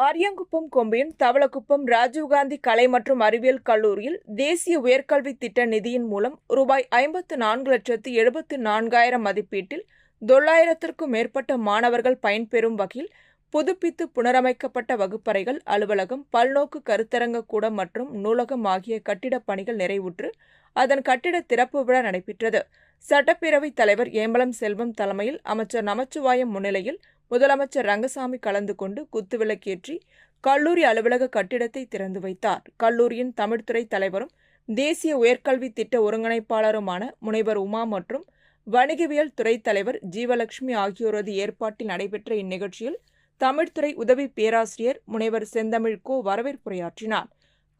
அரியங்குப்பம் கொம்பியின் தவளக்குப்பம் ராஜீவ்காந்தி கலை மற்றும் அறிவியல் கல்லூரியில் தேசிய உயர்கல்வி திட்ட நிதியின் மூலம் ரூபாய் ஐம்பத்து நான்கு லட்சத்து எழுபத்து நான்காயிரம் மதிப்பீட்டில் தொள்ளாயிரத்திற்கும் மேற்பட்ட மாணவர்கள் பயன்பெறும் வகையில் புதுப்பித்து புனரமைக்கப்பட்ட வகுப்பறைகள் அலுவலகம் பல்நோக்கு கருத்தரங்க கூடம் மற்றும் நூலகம் ஆகிய கட்டிடப் பணிகள் நிறைவுற்று அதன் கட்டிட திறப்பு விழா நடைபெற்றது. சட்டப்பேரவைத் தலைவர் ஏம்பலம் செல்வம் தலைமையில் அமைச்சர் நமச்சிவாயம் முன்னிலையில் முதலமைச்சர் ரங்கசாமி கலந்து கொண்டு குத்துவிளக்கேற்றி கல்லூரி அலுவலக கட்டிடத்தை திறந்து வைத்தார். கல்லூரியின் தமிழ்துறை தலைவரும் தேசிய உயர்கல்வி திட்ட ஒருங்கிணைப்பாளருமான முனைவர் உமா மற்றும் வணிகவியல் துறை தலைவர் ஜீவலட்சுமி ஆகியோரது ஏற்பாட்டில் நடைபெற்ற இந்நிகழ்ச்சியில் தமிழ்துறை உதவி பேராசிரியர் முனைவர் செந்தமிழ் கோ வரவேற்புரையாற்றினார்.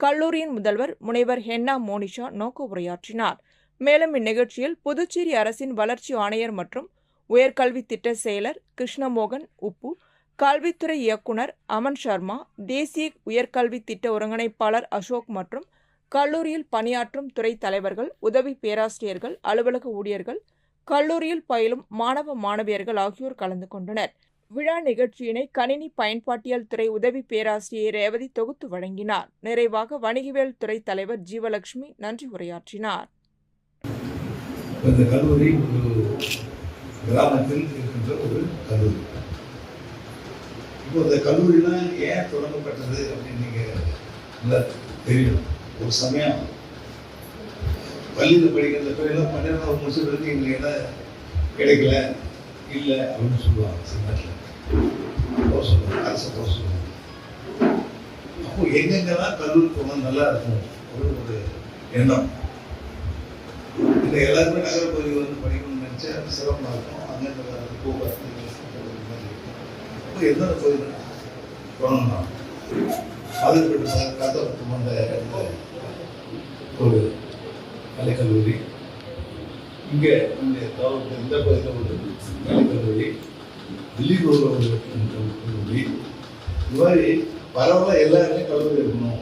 கல்லூரியின் முதல்வர் முனைவர் ஹென்னா மோனிஷா நோக்க உரையாற்றினார். மேலும் இந்நிகழ்ச்சியில் புதுச்சேரி அரசின் வளர்ச்சி ஆணையர் மற்றும் உயர்கல்வி திட்ட செயலர் கிருஷ்ணமோகன் உப்பு கல்வித்துறை இயக்குனர் அமன் சர்மா தேசிய உயர்கல்வி திட்ட ஒருங்கிணைப்பாளர் அசோக் மற்றும் கல்லூரியில் பணியாற்றும் துறை தலைவர்கள் உதவி பேராசிரியர்கள் அலுவலக ஊழியர்கள் கல்லூரியில் பயிலும் மாணவ மாணவியர்கள் ஆகியோர் கலந்து கொண்டனர். விழா நிகழ்ச்சியினை கணினி பயன்பாட்டியல் துறை உதவி பேராசிரியர் ரேவதி தொகுத்து வழங்கினார். நிறைவாக வணிகவியல் துறை தலைவர் ஜீவலட்சுமி நன்றி உரையாற்றினார். கிராமத்தில் இருக்கின்ற ஒரு கல்லூரி. இப்போ இந்த கல்லூரிலாம் ஏன் தொடங்கப்பட்டது அப்படின்னு நீங்கள் நல்லா தெரியும். ஒரு சமயம் பள்ளியில் படிக்கிற பிள்ளைலாம் பன்னிரெண்டாவது முடிச்ச பிறகு எங்களுக்கு என்ன கிடைக்கல? இல்லை அப்படின்னு சொல்லுவாங்க சின்னத்தில் போக சொல்லுவாங்க அரசு போக சொல்லுவாங்க அப்போ எங்கெங்கெல்லாம் கல்லூரி போனால் நல்லா இருக்கும் ஒரு ஒரு எண்ணம். இந்த எல்லாருமே நகரப்பகுதி வந்து படிக்கணும் நினச்சா அது சிரமமாக இருக்கும் அங்கேருந்து வர இருக்கும் அப்போ எந்தெந்த கோயில் போனோம்னா பாதிக்கப்பட்ட காத்தப்பட்டு கொண்ட இடத்துல ஒரு கலைக்கல்லூரி இங்கே இந்த தவறு இந்த பகுதியில் ஒரு கலைக்கல்லூரி தில்லி ரோடில் ஒரு கல்லூரி இது மாதிரி பரவாயில்ல எல்லாருமே கல்லூரி இருக்கணும்